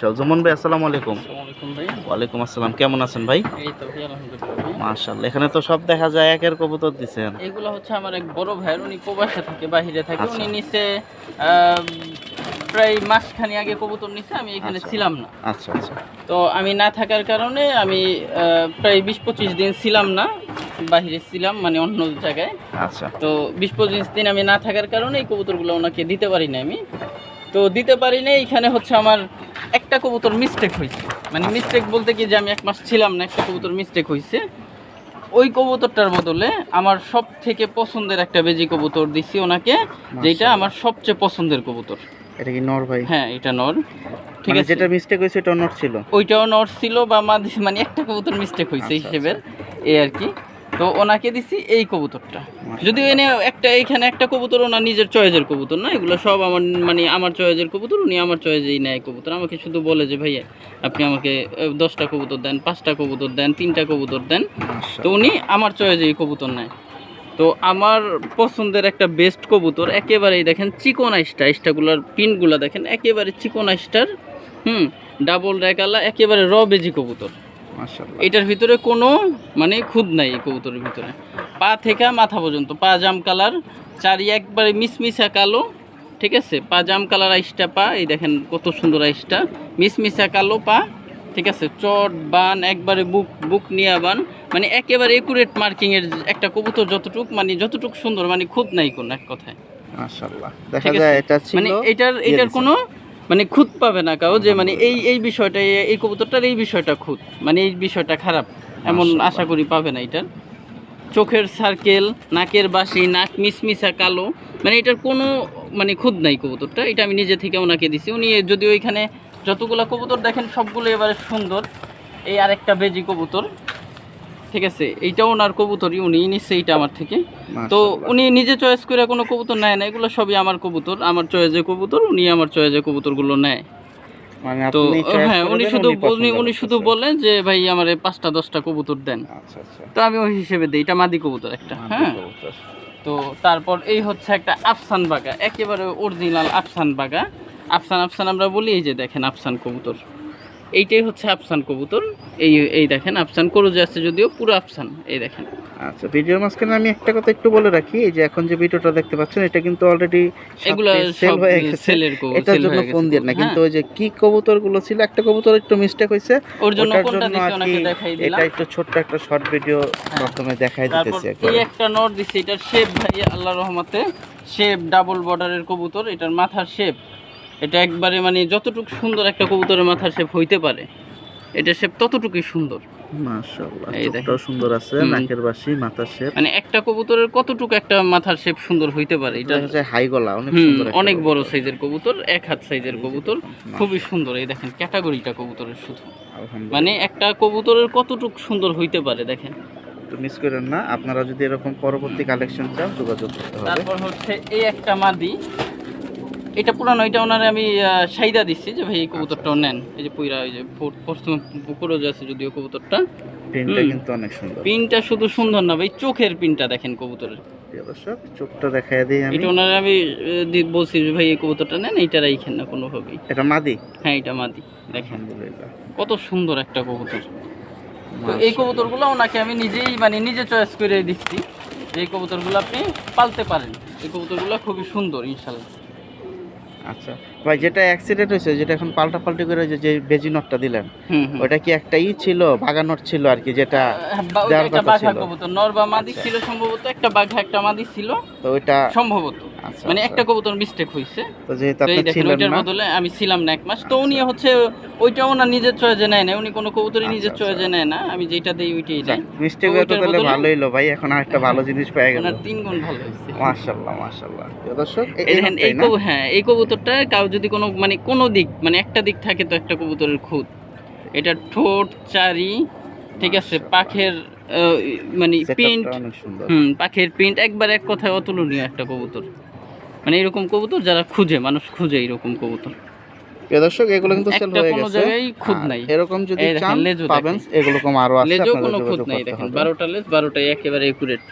জমন ভাই আসসালামু আলাইকুম। ওয়ালাইকুম আসসালাম কেমন আছেন ভাই। মাশাআল্লাহ এখানে তো সব দেখা যায় একের কবুতর দিছেন। এগুলো হচ্ছে আমার এক বড় ভাইয়ের উনি প্রবাসে থাকে বাহিরে থাকে। আচ্ছা। উনি নিচে প্রায় মাসখানি আগে কবুতর নিছে আমি এখানে আচ্ছা। ছিলাম না। আচ্ছা আচ্ছা। তো আমি না থাকার কারণে আমি প্রায় বিশ পঁচিশ দিন ছিলাম না বাহিরে ছিলাম মানে অন্য জায়গায়। আচ্ছা। তো বিশ পঁচিশ দিন আমি না থাকার কারণে এই কবুতরগুলো ওনাকে দিতে পারি না আমি। তো দিতে পারি না এইখানে হচ্ছে আমার একটা কবুতর মিস্টেক হয়েছে। মানে মিস্টেক বলতে কি যে আমি এক মাস ছিলাম না একটা কবুতর মিস্টেক হয়েছে। ওই কবুতরটার বদলে আমার সব থেকে পছন্দের একটা বেজি কবুতর দিছি ওনাকে যেটা আমার সবচেয়ে পছন্দের কবুতর। এটা কি নর ভাই? হ্যাঁ এটা নর। ঠিক মানে আছে। যেটা মিস্টেক হয়েছে এটা নর ছিল? ওইটাও নর ছিল বা মানে একটা কবুতর মিস্টেক হয়েছে হিসেবে। হিসেবের এই আর কি। তো ওনাকে দিছি এই কবুতরটা। যদি এনে একটা এইখানে একটা কবুতর ওনার নিজের চয়েসের কবুতর না এগুলো সব আমার মানে আমার চয়েসের কবুতর উনি আমার চয়েসেই নেয় কবুতর। আমাকে শুধু বলে যে ভাইয়া আপনি আমাকে দশটা কবুতর দেন পাঁচটা কবুতর দেন তিনটা কবুতর দেন। তো উনি আমার চয়েসেই কবুতর নেয়। তো আমার পছন্দের একটা বেস্ট কবুতর একেবারেই দেখেন চিকন আইসটা আইসটাগুলোর পিনগুলো দেখেন একেবারে চিকন আইসটার হুম ডাবল রেকালা একেবারে র বেজি কবুতর। এটার ভিতরে কোনো মানে খুদ নাই এই কবুতরের ভিতরে। পা থেকে মাথা পর্যন্ত পা জাম কালার চারি একবারে মিসমিসা কালো ঠিক আছে? পা জাম কালার আইসটা পা এই দেখেন কত সুন্দর আইসটা। মিসমিসা কালো পা ঠিক আছে? চট বান একবারে বুক বুক নিয়া বান মানে একেবারে একুরেট মার্কিংয়ের একটা কবুতর যতটুক মানে যতটুক সুন্দর মানে খুদ নাই কোন এক কথায়। মাশাআল্লাহ। দেখা যায় এটা ছিল মানে এটার এটার কোনো মানে খুঁত পাবে না কাউ যে মানে এই এই বিষয়টা এই- কবুতরটার এই বিষয়টা খুঁত মানে এই বিষয়টা খারাপ এমন আশা করি পাবে না এটার চোখের সার্কেল নাকের বাসি নাক মিসমিসা কালো মানে এটার কোনো মানে খুদ নাই কবুতরটা এটা আমি নিজে থেকে ওনাকে দিছি। উনি যদি ওইখানে যতগুলো কবুতর দেখেন সবগুলো এবারে সুন্দর। এই আরেকটা বেজি কবুতর। ঠিক আছে এইটাও ওনার কবুতরই উনি নিচ্ছে এইটা আমার থেকে। তো উনি নিজে চয়েস করে কোনো কবুতর নেয় না এগুলো সবই আমার কবুতর আমার চয়েসে কবুতর উনি আমার চয়েসে কবুতরগুলো নেয়। মানে তো হ্যাঁ উনি শুধু উনি উনি শুধু বলেন যে ভাই আমার পাঁচটা দশটা কবুতর দেন। আচ্ছা আচ্ছা। তো আমি ওই হিসেবে দিই এটা মাদি কবুতর একটা হ্যাঁ। তো তারপর এই হচ্ছে একটা আফসান বাগা একেবারে অরিজিনাল আফসান বাগা। আফসান আফসান আমরা বলি এই যে দেখেন আফসান কবুতর। এইটাই হচ্ছে আফসান কবুতর। এই এই দেখেন আফসান করুজে আছে যদিও পুরো আফসান এই দেখেন। আচ্ছা ভিডিওর মাঝখানে আমি একটা কথা একটু বলে রাখি এই যে এখন যে ভিডিওটা দেখতে পাচ্ছেন এটা কিন্তু অলরেডি এগুলো সেল হয়ে গেছে। সেলের কবুতর এটার জন্য ফোন দিয়ে না কিন্তু হ্যাঁ। ওই যে কি কবুতরগুলো ছিল একটা কবুতর একটু মিস্টেক হয়েছে ওর জন্য কোনটা দিছি ওনাকে দেখাই এটা দিলাম একটু ছোট্ট একটা শর্ট ভিডিও প্রথমে দেখাই দিতেছি এই একটা নট দিছি এটার শেপ ভাই আল্লাহ রহমতে শেপ ডাবল বর্ডারের কবুতর এটার মাথার শেপ এটা একবারে মানে যতটুকু সুন্দর একটা কবুতরের মাথার শেপ হইতে পারে এটা শেপ ততটুকুই সুন্দর। মাশাআল্লাহ সুন্দর আছে। নাকের বাসি মাথার শেপ মানে একটা কবুতরের কতটুকু একটা মাথার শেপ সুন্দর হইতে পারে এটা এটা হচ্ছে হাই গলা অনেক সুন্দর অনেক বড় সাইজের কবুতর এক হাত সাইজের কবুতর খুবই সুন্দর এই দেখেন ক্যাটাগরিটা কবুতরের শুধু। মানে একটা কবুতরের কতটুকু সুন্দর হইতে পারে দেখেন। তো মিস করেন না আপনারা যদি এরকম পরবর্তী কালেকশন চান যোগাযোগ করতে হবে। তারপর হচ্ছে এই একটা মাদি এটা পুরানো এটা ওনারে আমি সাইদা দিচ্ছি যে ভাই এই কবুতরটাও নেন। এই যে পুইরা এই যে প্রথমে পুকুরও আছে যদিও কবুতরটা। হুম। কিন্তু অনেক সুন্দর। পিনটা শুধু সুন্দর না ভাই চোখের পিনটা দেখেন কবুতরের। দর্শক চোখটা দেখাই দিই আমি। এটা ওনারে আমি বলছি যে ভাই এই কবুতরটা নেন এইটা রাইখেন না কোনোভাবেই। এটা মাদি? হ্যাঁ এটা মাদি দেখেন। কত সুন্দর একটা কবুতর। এই কবুতরগুলো ওনাকে আমি নিজেই মানে নিজে চয়েস করে দিচ্ছি এই কবুতরগুলো আপনি পালতে পারেন। এই কবুতরগুলো খুবই সুন্দর ইনশাল্লাহ আচ্ছা ভাই যেটা অ্যাক্সিডেন্ট হয়েছে যেটা এখন পাল্টা পাল্টি করে যে- বেজি নটটা দিলেন ওটা কি ই ছিল বাঘা নট ছিল আর কি যেটা হ্যাঁ, একটা বাঘা ছিল। কবুতর নর বা মাদি আচ্ছা। ছিল সম্ভবত একটা বাঘা একটা মাদি ছিল তো ওইটা সম্ভবত। আচ্ছা মানে আচ্ছা। একটা কবুতর মিস্টেক হয়েছে তো যেহেতু আপনি ছিলেন ওইটার না। বদলে আমি ছিলাম না এক মাস। তো উনি হচ্ছে ওইটা ওনার নিজের চয়েজে নেয় না। উনি কোনো কবুতরই আচ্ছা, নিজের আচ্ছা। চয়েজে নেয় না। আমি যেটা দেই ওইটাই দেয়। মিস্টেক হয়ে তো তাহলে ভালোই হলো ভাই। এখন আরেকটা ভালো জিনিস পেয়ে গেল। ওনার তিন গুণ ভালো হয়েছে মাশাআল্লাহ মাশাআল্লাহ। দর্শক এই- এই এই দেখেন এই নটটাই না? কবু হ্যাঁ এই কবুতরটা কাউ যদি কোনো মানে কোনো দিক মানে একটা দিক থাকে তো একটা কবুতরের খুদ এটা ঠোঁট চারি ঠিক আছে পাখের মানে প্রিন্ট হুম পাখের প্রিন্ট একবার এক কথায় অতুলনীয় একটা কবুতর। মানে এরকম কবুতর যারা খুঁজে মানুষ খুঁজে এরকম কবুতর। প্রিয় দর্শক এগুলো কিন্তু সেল হয়ে গেছে। জায়গায় খুদ নাই। এরকম যদি চান পাবেন। এগুলো কম আরও আছে লেজও কোনো খুদ নাই দেখেন হবে। বারোটা লেজ বারোটাই একেবারে একুরেট।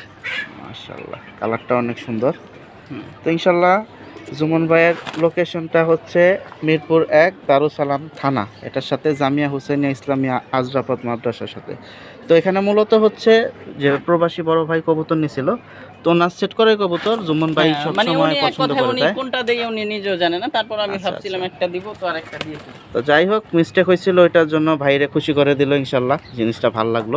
মাশাআল্লাহ কালারটা অনেক সুন্দর। তো ইনশাল্লাহ জুমন ভাইয়ের লোকেশনটা হচ্ছে মিরপুর এক দারুসালাম থানা। এটার সাথে জামিয়া হুসেনিয়া ইসলামিয়া আজরাফত মাদ্রাসার সাথে। তো এখানে মূলত হচ্ছে যে প্রবাসী বড় ভাই কবুতর নিছিল। তো ওনার সেট করে কবুতর জুমন ভাই হ্যাঁ, সব মানে সময় পছন্দ করে উনি তাই কোনটা দিয়ে উনি নিজেও জানে না। তারপর আমি আচ্ছা, ভাবছিলাম একটা দিব তো আরেকটা দিয়েছি তো যাই হোক মিস্টেক হয়েছিল ওইটার জন্য ভাইরে খুশি করে দিল ইনশাল্লাহ জিনিসটা ভালো লাগল।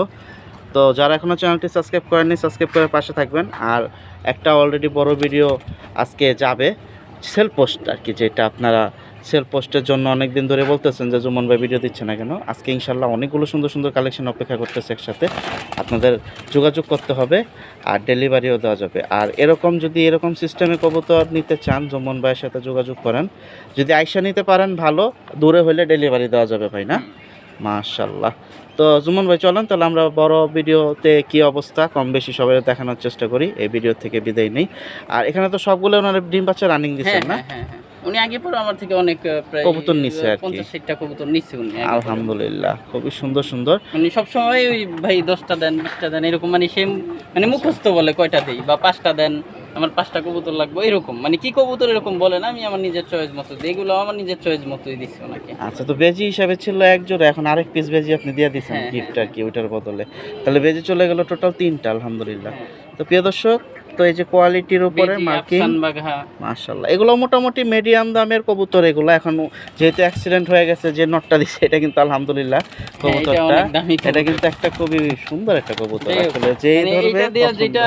তো যারা এখনও চ্যানেলটি সাবস্ক্রাইব করেননি সাবস্ক্রাইব করে পাশে থাকবেন। আর একটা অলরেডি বড় ভিডিও আজকে যাবে সেল পোস্ট আর কি যেটা আপনারা সেল পোস্টের জন্য অনেক দিন ধরে বলতেছেন যে জুমন ভাই ভিডিও দিচ্ছে না কেন? আজকে ইনশাল্লাহ অনেকগুলো সুন্দর সুন্দর কালেকশন অপেক্ষা করতেছে একসাথে। আপনাদের যোগাযোগ করতে হবে আর ডেলিভারিও দেওয়া যাবে। আর এরকম যদি এরকম সিস্টেমে কবুতর নিতে চান জুমন ভাইয়ের সাথে যোগাযোগ করেন। যদি আইসা নিতে পারেন ভালো। দূরে হলে ডেলিভারি দেওয়া যাবে ভাই না? মাশাল্লাহ তো জুমন ভাই চলেন তাহলে আমরা বড় ভিডিওতে কি অবস্থা? কম বেশি সবাই দেখানোর চেষ্টা করি। এই ভিডিও থেকে বিদায় নেই। আর এখানে তো সবগুলো ওনারা ডিম বাচ্চা রানিং দিচ্ছেন না? হ্যাঁ হ্যাঁ হ্যাঁ। উনি আগে পরে আমার থেকে অনেক প্রায় কবুতর নিচ্ছে আর কি। পঞ্চাশ ষাটটা কবুতর নিচ্ছে উনি আলহামদুলিল্লাহ খুবই সুন্দর সুন্দর। মানে সবসময় ওই ভাই দশটা দেন বিশটা দেন এরকম মানে সে মানে মুখস্থ বলে কয়টা দেই বা পাঁচটা দেন আমার পাঁচটা কবুতর লাগবে এরকম। মানে কি কবুতর এরকম বলে না আমি আমার নিজের চয়েস মতো দিই এগুলো আমার নিজের চয়েস মতোই দিচ্ছি ওনাকে। আচ্ছা তো বেজি হিসাবে ছিল এক জোড়া এখন আরেক পিস বেজি আপনি দিয়ে দিচ্ছেন হ্যাঁ, গিফট আর কি ওইটার বদলে। তাহলে বেজি চলে গেল টোটাল তিনটা আলহামদুলিল্লাহ। হ্যাঁ। তো প্রিয় দর্শক তো এই যে কোয়ালিটির উপরে মার্কিং মাশাল্লাহ এগুলো মোটামুটি মিডিয়াম দামের কবুতর এগুলো। এখন যেহেতু অ্যাক্সিডেন্ট হয়ে গেছে যে নটটা দিছে এটা কিন্তু আলহামদুলিল্লাহ হ্যাঁ, কবুতরটা। এটা কিন্তু একটা খুবই সুন্দর একটা কবুতর। আসলে মানে ধরবে এইটা দিয়ে যেটা।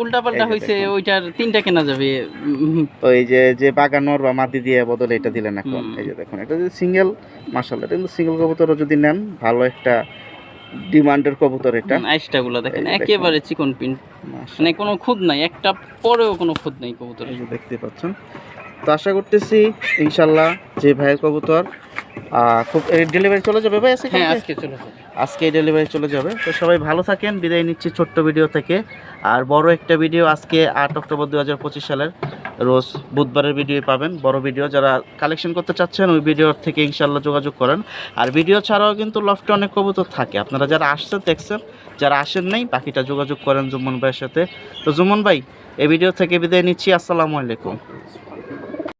উল্টা পাল্টা যে হয়েছে ওইটার তিনটা কেনা যাবে। তো এই যে যে বাগানোর বা মাটি দিয়ে বদলে এটা দিলেন এখন। এই যে দেখুন এটা যদি সিঙ্গেল মাশাল্লাহ এটা কিন্তু সিঙ্গেল কবুতরও যদি নেন ভালো একটা ডিমান্ডের কবুতর এটা। আইসটা গুলো দেখেন। একেবারে চিকন পিন। মানে কোনো খুদ নাই একটা পরেও কোনো খুদ নাই কবুতর দেখতে পাচ্ছেন। তো আশা করতেছি ইনশাল্লাহ যে ভাইয়ের কবুতর খুব ডেলিভারি চলে যাবে ভাই আজকে হ্যাঁ আজকে চলে যাবে। আজকে ডেলিভারি চলে যাবে। তো সবাই ভালো থাকেন বিদায় নিচ্ছি ছোট্ট ভিডিও থেকে। আর বড় একটা ভিডিও আজকে আট অক্টোবর দু হাজার পঁচিশ সালের রোজ বুধবারের ভিডিও পাবেন। বড় ভিডিও যারা কালেকশন করতে চাচ্ছেন, ওই ভিডিওর থেকে ইনশাল্লাহ যোগাযোগ করেন। আর ভিডিও ছাড়াও কিন্তু লফটে অনেক কবুতর থাকে। আপনারা যারা আসছেন, দেখছেন, যারা আসেন নাই, বাকিটা যোগাযোগ করেন জুমন ভাইয়ের সাথে। তো জুমন ভাই, এই ভিডিও থেকে বিদায় নিচ্ছি। আসসালামু আলাইকুম।